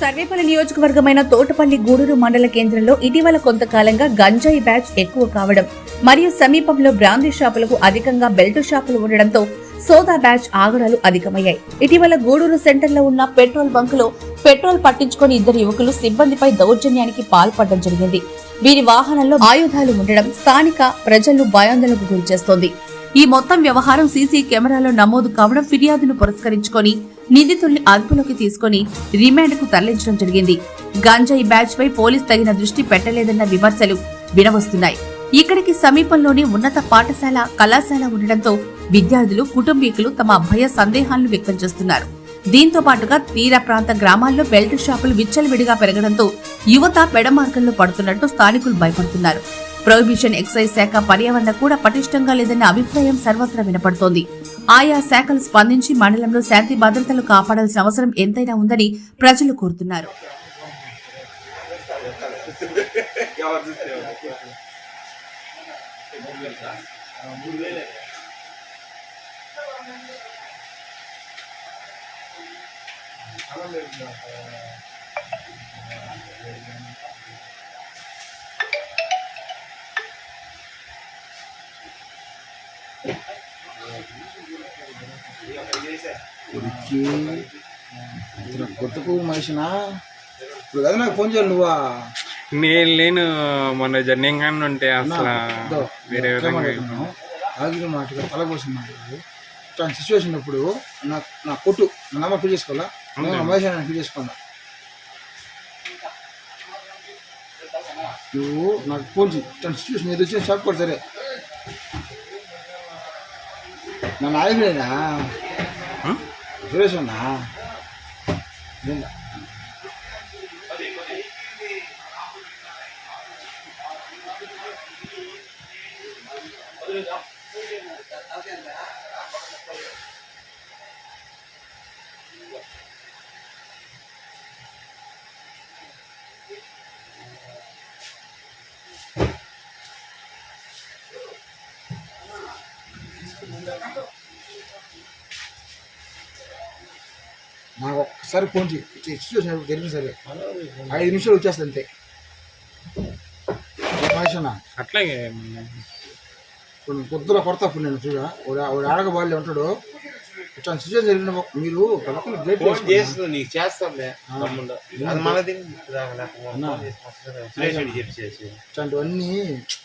సర్వేపల్లి నియోజకవర్గమైన తోటపల్లి గూడూరు మండల కేంద్రంలో ఇటీవల కొంతకాలంగా గంజాయి బ్యాచ్ ఎక్కువ కావడం మరియు సమీపంలో బ్రాందీ షాపులకు అధికంగా బెల్ట్ షాపులు ఉండడంతో సోదా బ్యాచ్ ఆగడాలు అధికమయ్యాయి. ఇటీవల గూడూరు సెంటర్లో ఉన్న పెట్రోల్ బంకులో పెట్రోల్ పట్టించుకుని ఇద్దరు యువకులు సిబ్బందిపై దౌర్జన్యానికి పాల్పడడం జరిగింది. వీరి వాహనంలో ఆయుధాలు ఉండడం స్థానిక ప్రజలను భయాందోళనకు గురిచేస్తోంది ఈ మొత్తం వ్యవహారం సీసీ కెమెరాలో నమోదు కావడం ఫిర్యాదును పురస్కరించుకొని నిందితుల్ని అదుపులోకి తీసుకొని రిమాండ్కు తరలించడం జరిగింది. గంజాయి బ్యాచ్ పై పోలీస్ తగిన దృష్టి పెట్టలేదన్న విమర్శలు వినవస్తున్నాయి. ఇక్కడికి సమీపంలోనే ఉన్నత పాఠశాల కళాశాల ఉండడంతో విద్యార్థులు కుటుంబీకులు తమ భయ సందేహాలను వ్యక్తం చేస్తున్నారు. దీంతో పాటుగా తీర ప్రాంత గ్రామాల్లో బెల్ట్ షాపులు విచ్చలవిడిగా పెరగడంతో యువత పెడమార్గంలో పడుతున్నట్టు స్థానికులు భయపడుతున్నారు. ప్రొహిబిషన్ ఎక్సైజ్ శాఖ పర్యావరణ కూడా పటిష్టంగా లేదన్న అభిప్రాయం సర్వత్రా వినపడుతోంది. ఆయా శాఖలు స్పందించి మండలంలో శాంతి భద్రతలు కాపాడాల్సిన అవసరం ఎంతైనా ఉందని ప్రజలు కోరుతున్నారు. కొడుక్కి ఇతను కొట్టుకు మనిషినా? ఇప్పుడు కదా నాకు ఫోన్ చేయాలి నువ్వా? నేను లేను మొన్న జర్నింగ్ కానీ ఉంటే అసలు వేరే విధంగా. ఆగిన మాటగా తలకోసం మాట్లాడు ఇట్లాంటి సిచ్యువేషన్ అప్పుడు నా నా కొట్టు నా నమ్మ ఫీల్ చేసుకోవాలా? నేను ఫీల్ చేసుకోవాలా? నువ్వు నాకు ఫోన్ చేయి ఇట్లాంటి సిచ్యువేషన్ ఏది వచ్చినా షాప్ కూడా సరే నా నాయకుడేనా హ్మ్? సురేష్ అన్నా నాకు ఒక్కసారి ఫోన్ చేయి. సిచ్యువేషన్ జరిగింది సరే ఐదు నిమిషాలు వచ్చేస్తుంది అంతే. అట్లాగే. ఇప్పుడు పొద్దున కొడతా ఇప్పుడు నేను చూడ. వాడు ఆడక బాగా ఉంటాడు. ఇట్లా సిచ్యువేషన్ జరిగిన మీరు నీకు చేస్తాంలే. ఇట్లాంటివన్నీ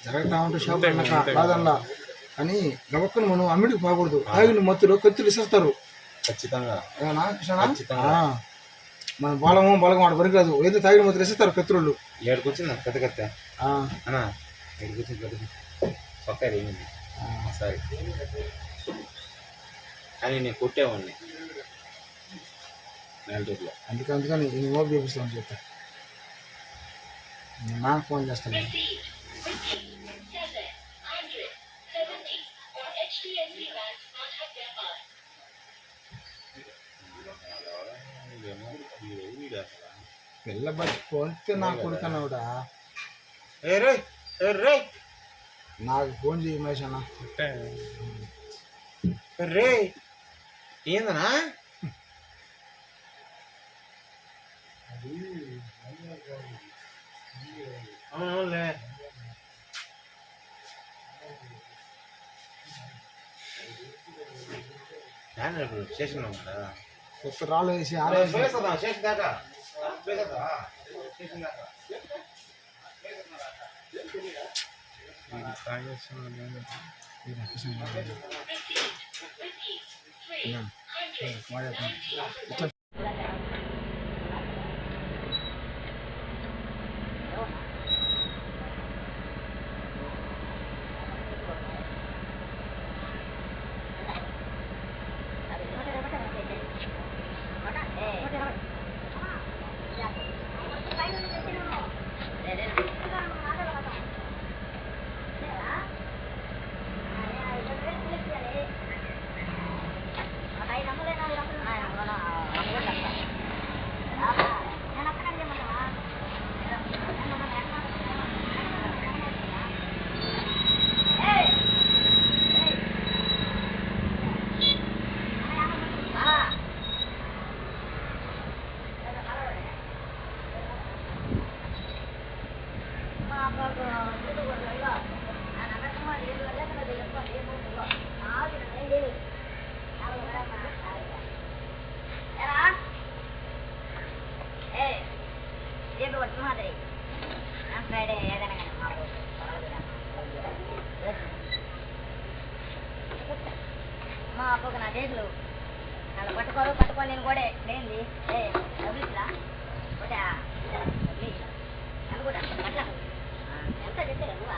జరుగుతా ఉంటే షాప్ అన్నాక కాదన్నా. కానీ గబక్కన మనం అమ్మిడికి పోకూడదు. ఆగిన మత్తులో కత్తులు ఇసేస్తారు. ఖచ్చితంగా. మన బలము బలగం ఆడ పనికిరాదు ఏదో తాగిన మత్తులు ఇసేస్తారు కత్తులు ఏడుకొచ్చింది పెద్ద కత్త. అన్నా ఏడుకొచ్చింది పెద్ద పక్క ఏమింది? సరే. కానీ నేను కొట్టేవాడిని. నెల్లూరులో. అందుకే అందుకని నేను మోబీ చూపిస్తాను చెప్తా నాకు ఫోన్ చేస్తాను. పిల్ల బట్టి ఫోన్తే నా కొడుకన్నావుడా ఏ రే ఏ రే నాకు ఫోన్ చేయి మహేష్ అన్న అంటే ఏ రే ఏందనా అవునులే ఇప్పుడు స్టేషన్లో ఉందా కొత్త రాళ్ళు వేసి అరే, ఆరేసి పోయేస్తుందా? స్టేషన్ దాకా పోయేస్తుందా? స్టేషన్ మా అప్పకు నా చేతులు నన్ను పట్టుకోరు పట్టుకొని నేను కూడా లేనిది ఏ డబ్బులు ఇచ్చిరా కూడా 咱们再接下个模板。